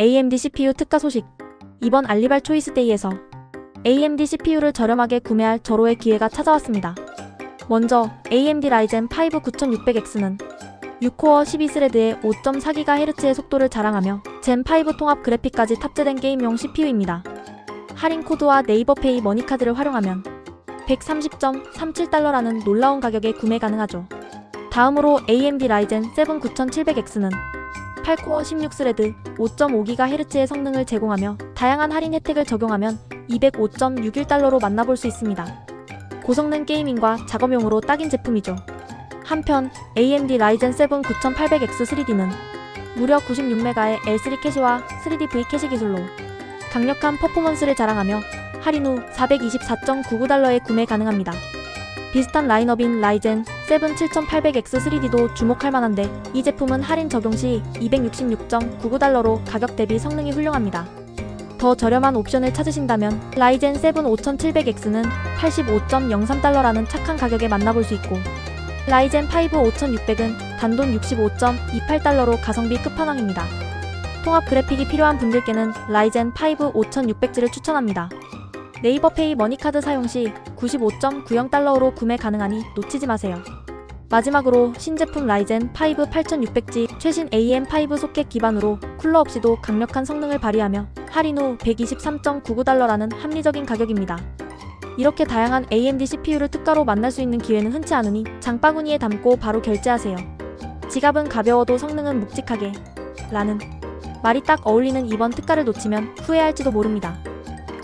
AMD CPU 특가 소식. 이번 알리발 초이스데이에서 AMD CPU를 저렴하게 구매할 절호의 기회가 찾아왔습니다. 먼저 AMD 라이젠 5 9600X는 6코어 12스레드의 5.4GHz의 속도를 자랑하며 젠5 통합 그래픽까지 탑재된 게임용 CPU입니다. 할인 코드와 네이버페이 머니카드를 활용하면 130.37달러라는 놀라운 가격에 구매 가능하죠. 다음으로 AMD 라이젠 7 9700X는 8코어 16스레드 5.5GHz의 성능을 제공하며 다양한 할인 혜택을 적용하면 205.61달러로 만나볼 수 있습니다. 고성능 게이밍과 작업용으로 딱인 제품이죠. 한편 AMD 라이젠 7 9800X 3D는 무려 96메가의 L3 캐시와 3D V 캐시 기술로 강력한 퍼포먼스를 자랑하며 할인 후 424.99달러에 구매 가능합니다. 비슷한 라인업인 라이젠 7 7800X 3D도 주목할 만한데 이 제품은 할인 적용 시 266.99달러로 가격 대비 성능이 훌륭합니다. 더 저렴한 옵션을 찾으신다면 라이젠 7 5700X는 85.03달러라는 착한 가격에 만나볼 수 있고 라이젠 5 5600은 단돈 65.28달러로 가성비 끝판왕입니다. 통합 그래픽이 필요한 분들께는 라이젠 5 5600G를 추천합니다. 네이버페이 머니카드 사용 시 95.90달러로 구매 가능하니 놓치지 마세요. 마지막으로 신제품 라이젠 5 8600G 최신 AM5 소켓 기반으로 쿨러 없이도 강력한 성능을 발휘하며 할인 후 123.99달러라는 합리적인 가격입니다. 이렇게 다양한 AMD CPU를 특가로 만날 수 있는 기회는 흔치 않으니 장바구니에 담고 바로 결제하세요. 지갑은 가벼워도 성능은 묵직하게 라는 말이 딱 어울리는 이번 특가를 놓치면 후회할지도 모릅니다.